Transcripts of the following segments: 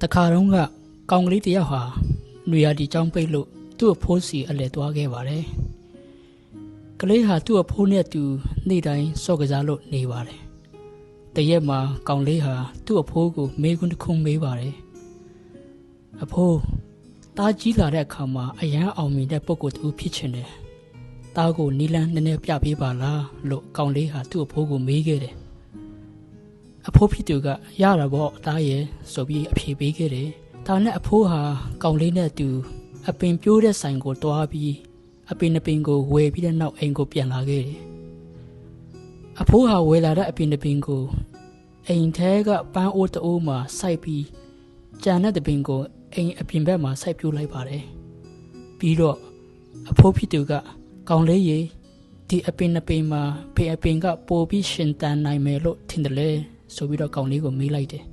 တခါတုန်းကကောင်ကလေးတစ်ယောက်ဟာနွေရာဒီចောင်းပိတ်လို့သူ့အဖိုးစီအလဲသွားခဲ့ပါတယ်ကလေးဟာသူ့အဖိုးနဲ့တူနေ့တိုင်းစော့ကစားလို့နေပါတယ်တရက်မှာကောင်လေးဟာသူ့အဖိုးကိုမေးခွန်းတစ်ခုမေးပါတယ်အဖိုးတားကြီးလာတဲ့အခါမှာအရန်အောင်မြင်တဲ့ပုံကိုယ်တူဖြစ်ချင်တယ်တားကိုနီလန်းနည်းနည်းပြပေးပါလားလို့ကောင်လေးဟာသူ့အဖိုးကိုမေးခဲ့တယ် အဖိုးဖြစ်သူကရတာပေါ့တားရဲ့ဆိုပြီးအဖြေပေးခဲ့တယ်ဒါနဲ့အဖိုးဟာကောင်လေးနဲ့အတူအပင်ပြိုးတဲ့ဆိုင်ကိုတွားပြီးအပင်နှစ်ပင်ကိုဝယ်ပြီးတဲ့နောက်အိမ်ကိုပြန်လာခဲ့တယ်အဖိုးဟာဝယ်လာတဲ့အပင်နှစ်ပင်ကိုအိမ်ထဲကပန်းအိုးတအိုးမှာစိုက်ပြီးကြံတဲ့တပင်ကိုအိမ်အပြင်ဘက်မှာစိုက်ပြိုးလိုက်ပါတယ်ပြီးတော့အဖိုးဖြစ်သူကကောင်လေးရေဒီအပင်နှစ်ပင်မှာဖေအပင်ကပိုပြီးရှင်တန်နိုင်မယ်လို့ထင်တယ်လေ ဆိုပြီးတော့ကောင်လေးကိုမေးလိုက်တယ်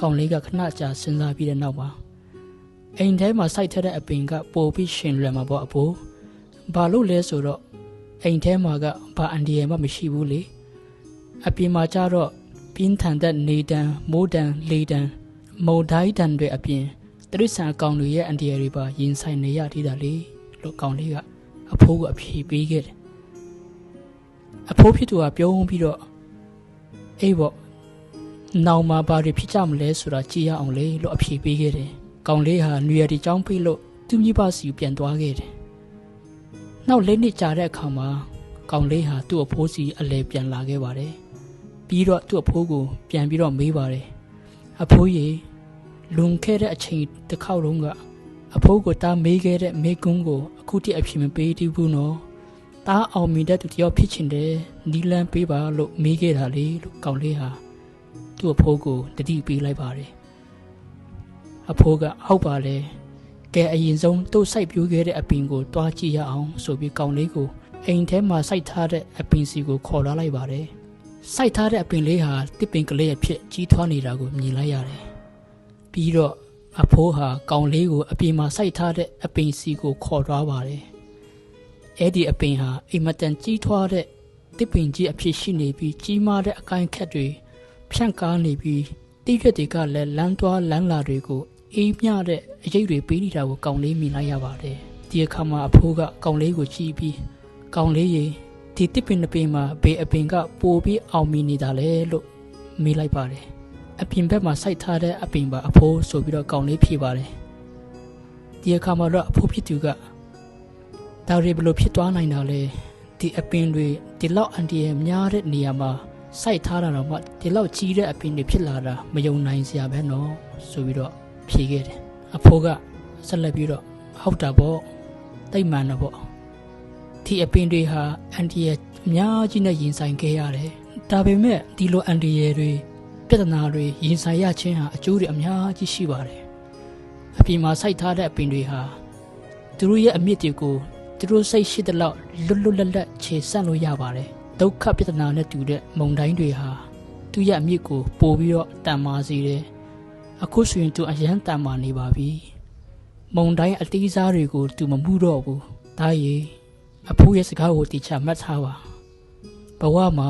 ကောင်လေးကခဏကြာစဉ်းစားပြီးတဲ့နောက်မှာအိမ်ထဲမှာစိုက်ထက်တဲ့အပင်ကပိုပြီးရှင်လွယ်မှာပေါ့အဖိုးဘာလို့လဲဆိုတော့အိမ်ထဲမှာကဘာအန်ဒီယယ်မှမရှိဘူးလေအပြင်မှာကျတော့ပြင်းထန်တဲ့နေတံမိုးတံလေတံမုန်တိုင်းတံတွေအပြင်တရိษံအကောင်တွေရဲ့အန်ဒီယယ်တွေပါရင်ဆိုင်နေရသေးတာလေလို့ကောင်လေးကအဖိုးကအဖြေပေးခဲ့တယ်အဖိုးဖြစ်သူကပြုံးပြီးတော့အေးပေါ့ နောင်မှာဘာတွေဖြစ်ကြမလဲဆိုတာကြည့်ရအောင်လေလို့အဖြေပေးခဲ့တယ်။ကောင်လေးဟာနွေရည်ကြောင်းပေးလို့သူ့မိဘစီကိုပြန်သွားခဲ့တယ်။နောက်လေးနှစ်ကြာတဲ့အခါမှာကောင်လေးဟာသူ့အဖိုးစီအလဲပြန်လာခဲ့ပါတယ်။ပြီးတော့သူ့အဖိုးကိုပြန်ပြီးတော့မေးပါတယ်။အဖိုးကြီးလွန်ခဲ့တဲ့အချိန်တစ်ခေါက်လုံးကအဖိုးကိုတားမေးခဲ့တဲ့မေကွန်းကိုအခုထိအဖြေမပေးသေးဘူးနော်။တားအောင်မြင်တဲ့သူတယောက်ဖြစ်ချင်တယ်နီလန်းပေးပါလို့မေးခဲ့တာလေလို့ကောင်လေးဟာ သူ့အဖိုးကိုတတိပေးလိုက်ပါတယ်အဖိုးကဟုတ်ပါလေကဲအရင်ဆုံးသူ့စိုက်ပြိုးခဲ့တဲ့အပင်ကိုတွားကြည့်ရအောင်ဆိုပြီးကောင်လေးကိုအိမ်ထဲမှာစိုက်ထားတဲ့အပင်စီကိုခေါ်လာလိုက်ပါတယ်စိုက်ထားတဲ့အပင်လေးဟာတစ်ပင်ကလေးအဖြစ်ကြီးထွားနေတာကိုမြင်လိုက်ရတယ်ပြီးတော့အဖိုးဟာကောင်လေးကိုအပြင်မှာစိုက်ထားတဲ့အပင်စီကိုခေါ်သွားပါတယ်အဲ့ဒီအပင်ဟာအိမ်မတန်ကြီးထွားတဲ့တစ်ပင်ကြီးအဖြစ်ရှိနေပြီးကြီးမားတဲ့အကိုင်းခက်တွေ ဖြန့်ကားနေပြီးတိရွက်တွေကလည်းလမ်းသွားလမ်းလာတွေကိုအေးမြတဲ့အရေးတွေပေးနေတာကိုကောင်လေးမြင်လိုက်ရပါတယ်ဒီအခါမှာအဖိုးကကောင်လေးကိုကြည့်ပြီးကောင်လေးရေဒီတစ်ပင်တစ်ပင်မှာဘေးအပင်ကပိုပြီးအောင်မြင်နေတာလေလို့မေးလိုက်ပါတယ်အပြင်ဘက်မှာစိုက်ထားတဲ့အပင်ပါအဖိုးဆိုပြီးတော့ကောင်လေးဖြေပါတယ်ဒီအခါမှာတော့အဖိုးဖြစ်သူကဒါရီဘယ်လိုဖြစ်သွားနိုင်တာလဲဒီအပင်တွေဒီလောက်အန်တီရဲ့များတဲ့နေရာမှာ စိုက်ထားတာတော့မှဒီလောက်ကြီးတဲ့အပင်တွေဖြစ်လာတာမယုံနိုင်စရာပဲနော်ဆိုပြီးတော့ဖြေခဲ့တယ်အဖိုးကဆက်လက်ပြီးတော့ဟုတ်တာပေါ့တိတ်မှန်တော့ပေါ့ဒီအပင်တွေဟာအန်တီရဲ့အများကြီးနဲ့ရင်ဆိုင်ခဲ့ရတယ်ဒါပေမဲ့ဒီလိုအန်တီရဲ့တွေပြဿနာတွေရင်ဆိုင်ရခြင်းဟာအကျိုးတွေအများကြီးရှိပါတယ်အပြင်မှာစိုက်ထားတဲ့အပင်တွေဟာသူတို့ရဲ့အမြင့်တွေကိုသူတို့စိတ်ရှိတဲ့လောက်လွတ်လွတ်လပ်လပ်ခြေဆန့်လို့ရပါတယ် ဒုက္ခပြဿနာနဲ့တူတဲ့မုံတိုင်းတွေဟာသူ့ရဲ့အမြင့်ကိုပိုပြီးတော့တန်မာစေတယ်။အခုဆိုရင်သူအရန်တန်မာနေပါပြီ။မုံတိုင်းအတီးစားတွေကိုသူမမှုတော့ဘူး။ဒါရီအဖိုးရဲ့စကားကိုတိချမှတ်ထားပါ။ဘဝမှာ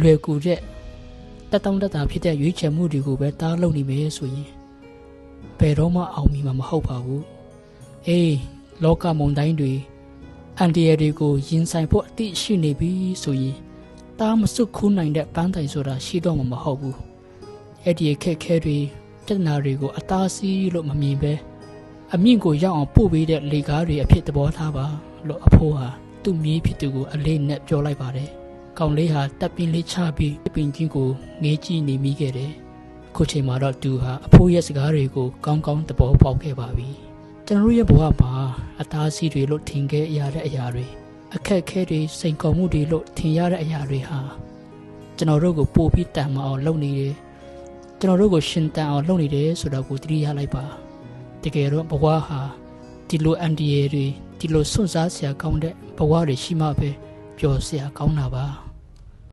လွယ်ကူတဲ့တက်တောင့်တက်တာဖြစ်တဲ့ရွေးချယ်မှုတွေကိုပဲတားလုံနေမယ်ဆိုရင်ဘယ်တော့မှအောင်မြင်မှာမဟုတ်ပါဘူး။အေးလောကမုံတိုင်းတွေ အန်တီရတွေကိုရင်ဆိုင်ဖို့အသည့်ရှိနေပြီဆိုရင်တားမစွတ်ခူးနိုင်တဲ့ပန်းတိုင်ဆိုတာရှိတော့မှာမဟုတ်ဘူးအဲ့ဒီအခက်ခဲတွေပြဿနာတွေကိုအသားစီးလို့မမြင်ပဲအမြင့်ကိုရောက်အောင်ပို့ပေးတဲ့လေကားတွေအဖြစ်သဘောထားပါလို့အဖိုးဟာသူ့မြေးဖြစ်သူကိုအလေးနဲ့ပြောလိုက်ပါတယ်ကောင်လေးဟာတပ်ပင်လေးချပြီးပင်ချင်းကိုငေးကြည့်နေမိခဲ့တယ်ခုချိန်မှာတော့သူဟာအဖိုးရဲ့စကားတွေကိုကောင်းကောင်းသဘောပေါက်ခဲ့ပါပြီ ကျွန်တော်ရဲ့ဘဝမှာအသားစီးတွေလို့ထင်ခဲ့ရတဲ့အရာတွေအခက်အခဲတွေစိန်ခေါ်မှုတွေလို့ထင်ရတဲ့အရာတွေဟာကျွန်တော်တို့ကိုပို့ပြီးတန်မအောင်လုပ်နေတယ်ကျွန်တော်တို့ကိုရှင်တန်အောင်လုပ်နေတယ်ဆိုတော့ကိုသတိရလိုက်ပါတကယ်တော့ဘဝဟာဒီလိုအန်ဒီယေတွေဒီလိုစွန့်စားစရာကောင်းတဲ့ဘဝတွေရှိမှပဲပျော်စရာကောင်းတာပါ